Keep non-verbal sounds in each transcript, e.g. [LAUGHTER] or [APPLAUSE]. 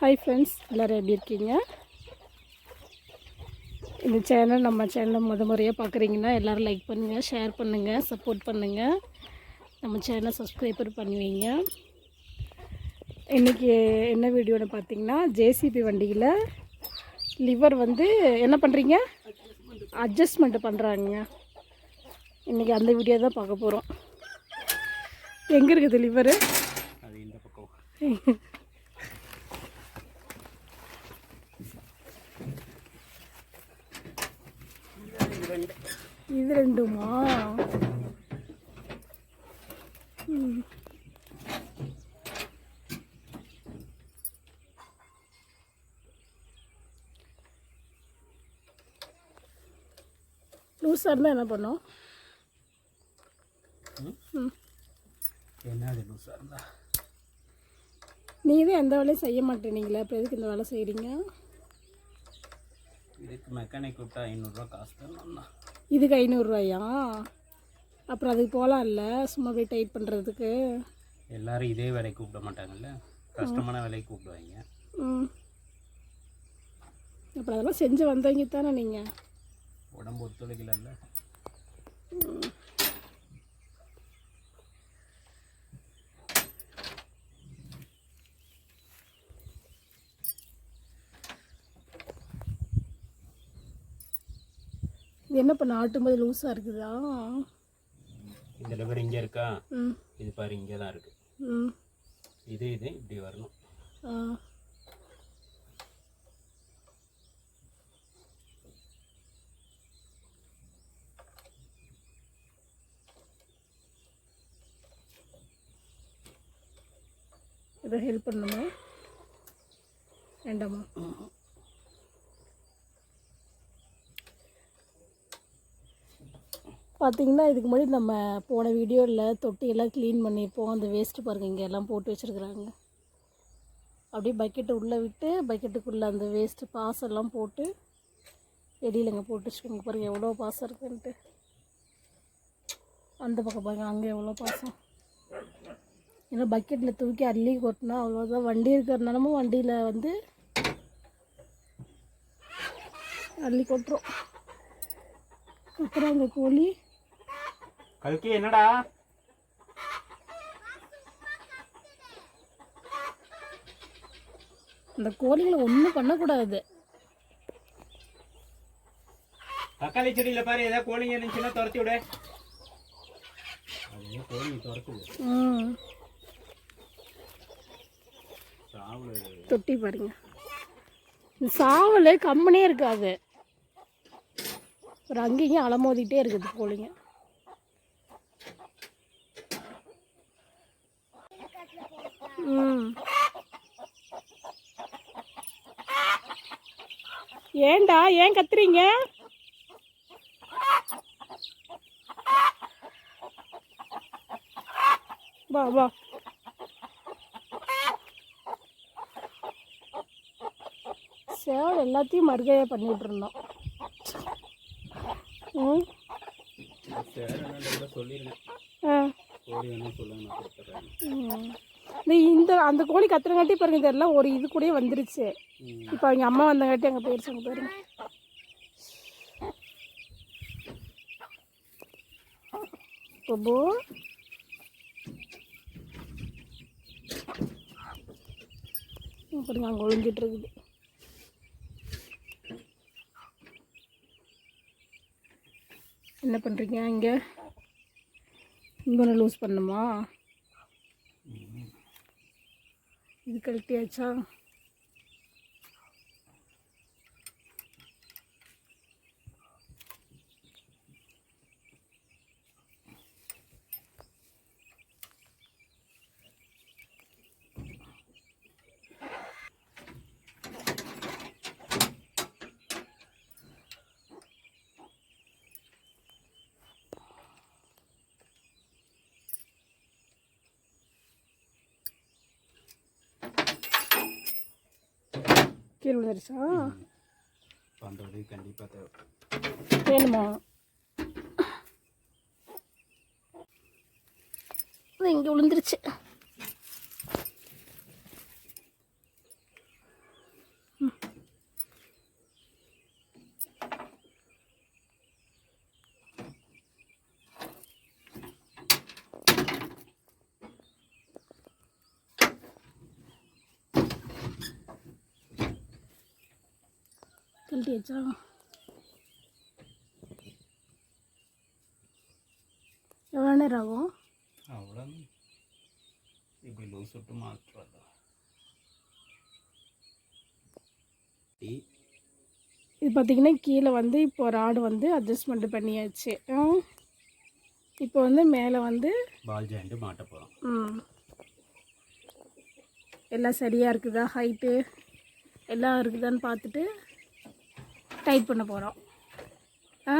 Hi friends எல்லோரும் எப்படி இருக்கீங்க? இந்த சேனல் நம்ம சேனலை முத முறையாக பார்க்குறீங்கன்னா எல்லோரும் லைக் பண்ணுங்கள் ஷேர் பண்ணுங்கள் சப்போர்ட் பண்ணுங்கள் நம்ம சேனலை சப்ஸ்கிரைபர் பண்ணுவீங்க. இன்றைக்கி என்ன வீடியோன்னு பார்த்தீங்கன்னா ஜேசிபி வண்டியில் லிவர் வந்து என்ன பண்ணுறீங்க அட்ஜஸ்ட்மெண்ட் பண்ணுறாங்க இன்றைக்கி அந்த வீடியோ தான் பார்க்க போகிறோம் எங்கே இருக்குது லிவரு [LAUGHS] அது இந்த பக்கம் இது ரெண்டுமா. லூஸாக இருந்தால் என்ன பண்ணோம்? என்ன அது லூஸாக இருந்தா? நீங்கள் தான் எந்த வேலையும் செய்ய மாட்டேனீங்களா அப்புறம் எதுக்கு இந்த வேலை செய்கிறீங்க இதுக்கு மெக்கானிக் கூப்பிட்டா ஐநூறுரூவா காசு தரணும்னா. இதுக்கு ஐநூறுரூவாயா அப்புறம் அதுக்கு போகலாம்ல சும்மா போய் டைட் பண்ணுறதுக்கு எல்லாரும் இதே வேலைக்கு கூப்பிட மாட்டாங்கல்ல? கஷ்டமான வேலைக்கு கூப்பிடுவாங்க. ம். அப்புறம் அதெல்லாம் செஞ்சு வந்தவங்க தானே நீங்கள் உடம்பு ஒத்துழைக்கலல்ல இது என்ன பண்ண ஆட்டும்போது லூஸாக இருக்குதா? இந்த லெவர் இங்கே இருக்கா? ம். இது பாரு இங்கே தான் இருக்குது ம். இது இது இப்படி வரணும். இதை ஹெல்ப் பண்ணுமா வேண்டாமா? பார்த்தீங்கன்னா இதுக்கு முன்னாடி நம்ம போன வீடியோவில் தொட்டியெல்லாம் க்ளீன் பண்ணியிருப்போம். அந்த வேஸ்ட்டு பாருங்கள் இங்கே எல்லாம் போட்டு வச்சுருக்குறாங்க. அப்படியே பக்கெட்டை உள்ளே விட்டு பக்கெட்டுக்குள்ளே அந்த வேஸ்ட்டு பாசெல்லாம் போட்டு வெளியிலங்க போட்டு வச்சுக்கோங்க பாருங்கள் எவ்வளோ பாசம் இருக்குன்ட்டு. அந்த பக்கம் பாருங்க அங்கே எவ்வளோ பாசம். ஏன்னா பக்கெட்டில் தூக்கி அள்ளி கொட்டினா அவ்வளோதான் வண்டி இருக்கிறனாலும் வண்டியில் வந்து அள்ளி கொட்டுறோம். அப்புறம் அந்த கோழி கல்கி என்னடா? அந்த கோழிகளை ஒன்றும் பண்ணக்கூடாது. தக்காளி செடியில் பாரு ஏதாவது கோழிங்க இருந்துச்சுன்னா துரத்தி விடு. கோழி துரத்துது. தொட்டி பாருங்க. இந்த சாவல் கம்மனே இருக்காது. ஒரு அங்கேயும் அலமோதிட்டே இருக்குது கோழிங்க. ம். ஏன்டா ஏன் கத்துறீங்க? வா வா. சேவல் எல்லாத்தையும் மறுகையாக பண்ணிட்டு இருந்தோம் ம். சொல்லிடுங்க ஆ. இந்த அந்த கோழி கத்துறங்காட்டி பாருங்க இதெல்லாம் ஒரு இது கூடயே வந்துருச்சு. இப்போ அவங்க அம்மா வந்தங்காட்டி அங்கே போயிருச்சு அங்கே பாருங்க. இங்க பாருங்க அங்கே ஒழிஞ்சிட்டு இருக்குது. என்ன பண்ணுறீங்க இங்கே? இங்கே ஒன்று லூஸ் பண்ணுமா? இது கழட்டியாச்சா கீழே விழுந்துருச்சா? உதவி கண்டிப்பாக தேவை. வேணுமா? அது இங்கே விழுந்துருச்சு. கழட்டியாச்சா எவ்வளோ நேரம் ஆகும்? அவ்வளோ இப்படி லூஸ் விட்டு மாற்றுறது இது பார்த்தீங்கன்னா கீழே வந்து இப்போ ராடு வந்து அட்ஜஸ்ட்மெண்ட் பண்ணியாச்சு. இப்போ வந்து மேலே வந்து பால் ஜாயிண்ட்டு மாட்ட போகிறோம் ம். எல்லாம் சரியாக இருக்குதா? ஹைட்டு எல்லாம் இருக்குதான்னு பார்த்துட்டு டைட் பண்ண போகிறோம் ஆ?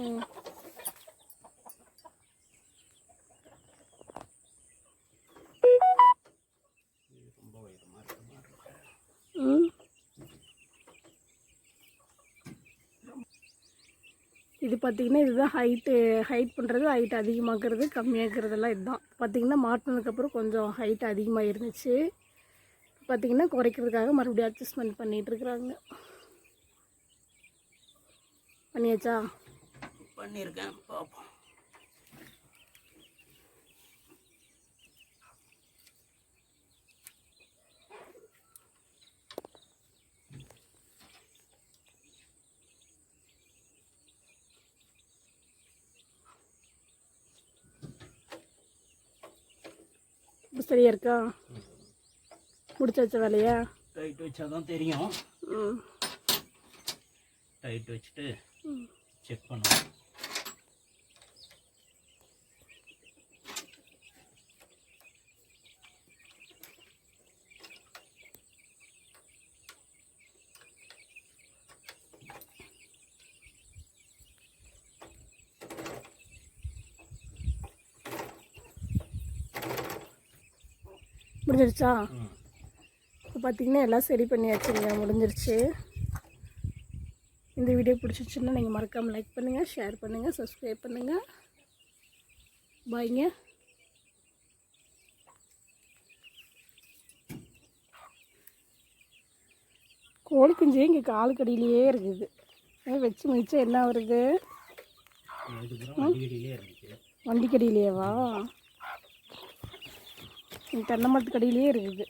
ம். ம் இது பார்த்தீங்கன்னா இதுதான் ஹைட்டு ஹைட் பண்ணுறது ஹைட் அதிகமாக்குறது கம்மியாக்குறதெல்லாம் இதுதான். பார்த்தீங்கன்னா மாட்டினதுக்கப்புறம் கொஞ்சம் ஹைட் அதிகமாக இருந்துச்சு பார்த்தீங்கன்னா குறைக்கிறதுக்காக மறுபடியும் அட்ஜஸ்ட்மெண்ட் பண்ணிகிட்டு இருக்கிறாங்க பண்ணியாச்சா? பண்ணியிருக்கேன் பார்ப்போம். சரியா இருக்கா? முடிச்சாச்சா வேலையா? டைட் வச்சா தான் தெரியும். ம். டைட் வச்சுட்டு. செக் பண்ணுவோம் முடிஞ்சிருச்சா? இப்போ பார்த்தீங்கன்னா எல்லாம் சரி பண்ணியாச்சுங்க. முடிஞ்சிருச்சு. இந்த வீடியோ பிடிச்சிருச்சுன்னா நீங்கள் மறக்காமல் லைக் பண்ணுங்கள் ஷேர் பண்ணுங்கள் சப்ஸ்கிரைப் பண்ணுங்கள் பாய்ங்க கோழி குஞ்சு இங்கே காலுக்கடியிலேயே இருக்குது. வச்சு மிச்சா என்ன வருது இதுக்கப்புறம் வண்டிகடியிலே இருந்துச்சு வண்டிக்கடியிலேயேவா? தென்னை மரத்துக்கடியிலேயே இருக்குது.